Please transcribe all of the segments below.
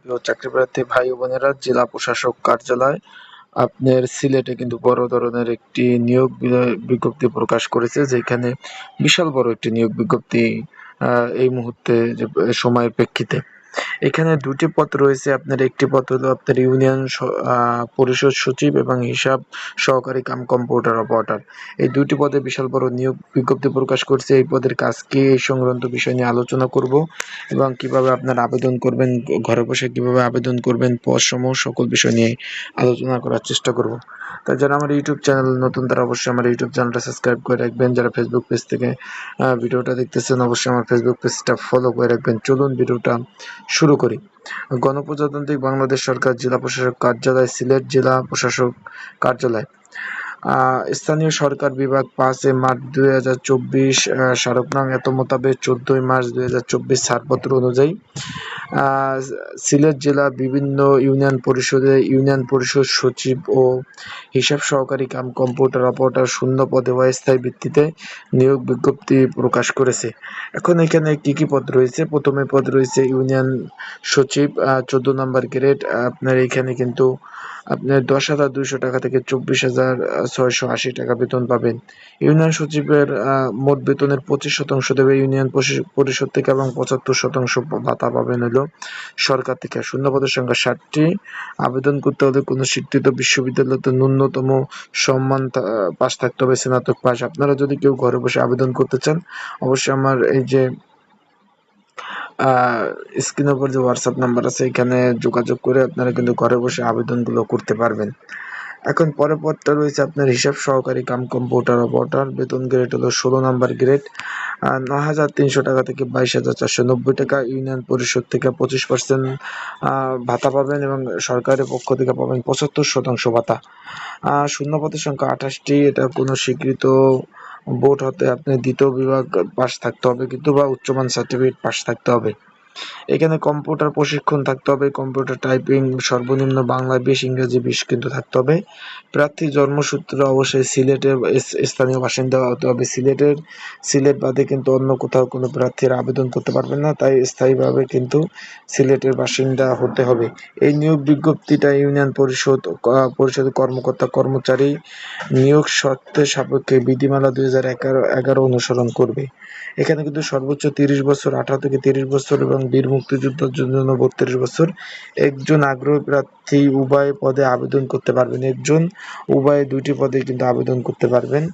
প্রিয় চাকরিপ্রার্থী ভাই ও বোনেরা, জেলা প্রশাসক কার্যালয়, আপনার সিলেটে কিন্তু বড় ধরনের একটি নিয়োগ বিজ্ঞপ্তি প্রকাশ করেছে, যেখানে বিশাল বড় একটি নিয়োগ বিজ্ঞপ্তি এই মুহূর্তে সময়ের প্রেক্ষিতে। এখানে দুটি পদ রয়েছে। আপনার একটি পদ হলো আপনার ইউনিয়ন পরিষদ সচিব এবং হিসাব সহকারী কাম কম্পিউটার অপারেটর। এই দুটি পদে বিশাল বড় নিয়োগ বিজ্ঞপ্তি প্রকাশ করছে। এই পদের কাজ কি এই সংক্রান্ত বিষয় নিয়ে আলোচনা করব এবং কীভাবে আপনার আবেদন করবেন, ঘরে বসে কীভাবে আবেদন করবেন, পদ সমূহ সকল বিষয় নিয়ে আলোচনা করার চেষ্টা করব। তাই যারা আমার ইউটিউব চ্যানেল নতুন, তারা অবশ্যই আমার ইউটিউব চ্যানেলটা সাবস্ক্রাইব করে রাখবেন। যারা ফেসবুক পেজ থেকে ভিডিওটা দেখতেছেন, অবশ্যই আমার ফেসবুক পেজটা ফলো করে রাখবেন। চলুন ভিডিওটা শুরু করি। গণপ্রজাতন্ত্রী বাংলাদেশ সরকার জেলা প্রশাসক কার্যালয় সিলেট জেলা প্রশাসক কার্যালয়। স্থানীয় সরকার বিভাগ পাঁচে মার্চ দুই হাজার চব্বিশ স্মারক এত মোতাবেক চোদ্দই মার্চ দুই হাজার চব্বিশ ছাড়পত্র অনুযায়ী সিলেট জেলা বিভিন্ন ইউনিয়ন পরিষদে ইউনিয়ন পরিষদ সচিব ও হিসাব সহকারী কাম কম্পিউটার অপারেটর শূন্য পদে অস্থায়ী ভিত্তিতে নিয়োগ বিজ্ঞপ্তি প্রকাশ করেছে। এখন এখানে কি কি পদ রয়েছে? প্রথমে পদ রয়েছে ইউনিয়ন সচিব চোদ্দ নম্বর গ্রেড। আপনার এখানে কিন্তু আপনার দশ হাজার দুইশো টাকা থেকে চব্বিশ হাজার ছয়শো আশি টাকা বেতন পাবেন। ইউনিয়ন সচিবের মোট বেতনের পঁচিশ শতাংশ দেবে। ইউনিয়ন পরিষদ থেকে এবং পঁচাত্তর শতাংশ ভাতা পাবেন হলো সরকার থেকে। শূন্য পদের সংখ্যা ষাটটি। আবেদন করতে হলে কোনো স্বীকৃত বিশ্ববিদ্যালয়তে ন্যূনতম সম্মান পাশ থাকতে হবে, স্নাতক পাশ আপনারা যদি কেউ ঘরে বসে আবেদন করতে চান, অবশ্যই আমার এই যে স্ক্রিনের উপর যে হোয়াটসঅ্যাপ নাম্বার আছে এখানে যোগাযোগ করে আপনারা কিন্তু ঘরে বসে আবেদনগুলো করতে পারবেন। এখন পরের পদটা রয়েছে আপনার হিসাব সহকারী কাম কম্পিউটার অপারেটর বেতন গ্রেড হলো ষোলো নাম্বার গ্রেড ন হাজার তিনশো টাকা থেকে বাইশ হাজার চারশো নব্বই টাকা। ইউনিয়ন পরিষদ থেকে পঁচিশ পার্সেন্ট ভাতা পাবেন এবং সরকারের পক্ষ থেকে পাবেন পঁচাত্তর শতাংশ ভাতা। আহ, শূন্য পদের সংখ্যা আঠাশটি। এটা কোনো স্বীকৃত বোর্ড হতে আপনি দ্বিতীয় বিভাগ পাস থাকতে হবে কিন্তু বা উচ্চমান সার্টিফিকেট পাস থাকতে হবে। এখানে কম্পিউটার প্রশিক্ষণ থাকতে হবে কম্পিউটার টাইপিং সর্বনিম্ন বাংলা বিশ ইংরেজি বিশ কিন্তু থাকতে হবে। প্রার্থী জন্মসূত্র অবশ্যই সিলেটের স্থানীয় বাসিন্দা হতে হবে। সিলেটের সিলেট বাদে কিন্তু অন্য কোথাও কোনো প্রার্থীর আবেদন করতে পারবেন না তাই স্থায়ীভাবে কিন্তু সিলেটের বাসিন্দা হতে হবে। এই নিয়োগ বিজ্ঞপ্তিটা ইউনিয়ন পরিষদ আহ, পরিষদের কর্মকর্তা কর্মচারী নিয়োগ শর্তের সাপেক্ষে বিধিমালা দুই হাজার এগারো অনুসরণ করবে। এখানে কিন্তু সর্বোচ্চ তিরিশ বছর আঠারো থেকে তিরিশ বছর এবং বীর মুক্তিযোদ্ধার জন্য বত্রিশ বছর। একজন আগ্রহী প্রার্থী উভয় পদে আবেদন করতে পারবেন। একজন উভয় দুইটি পদে কিন্তু আবেদন করতে পারবেন।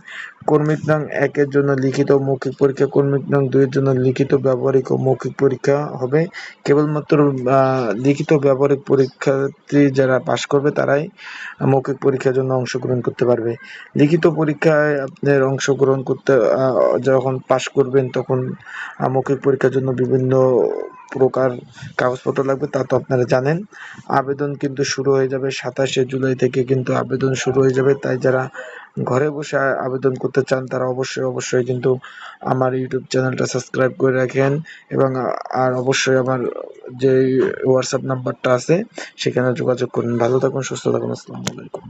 কর্মিক নং একের জন্য লিখিত মৌখিক পরীক্ষা কর্মিক নং দুইয়ের জন্য লিখিত ব্যবহারিক ও মৌখিক পরীক্ষা হবে। কেবলমাত্র লিখিত ব্যবহারিক পরীক্ষার্থী যারা পাশ করবে তারাই মৌখিক পরীক্ষার জন্য অংশগ্রহণ করতে পারবে। লিখিত পরীক্ষায় আপনার অংশগ্রহণ করতে যখন পাশ করবেন তখন মৌখিক পরীক্ষার জন্য বিভিন্ন প্রকার কাগজপত্র লাগবে, তা তো আপনারা জানেন। আবেদন কিন্তু শুরু হয়ে যাবে সাতাশে জুলাই থেকে কিন্তু আবেদন শুরু হয়ে যাবে। তাই যারা ঘরে বসে আবেদন করতে চান, তারা অবশ্যই অবশ্যই কিন্তু আমার ইউটিউব চ্যানেলটা সাবস্ক্রাইব করে রাখেন এবং আর অবশ্যই আমার যে হোয়াটসঅ্যাপ নাম্বারটা আছে, সেখানে যোগাযোগ করুন। ভালো থাকুন, সুস্থ থাকুন, আসসালামু আলাইকুম।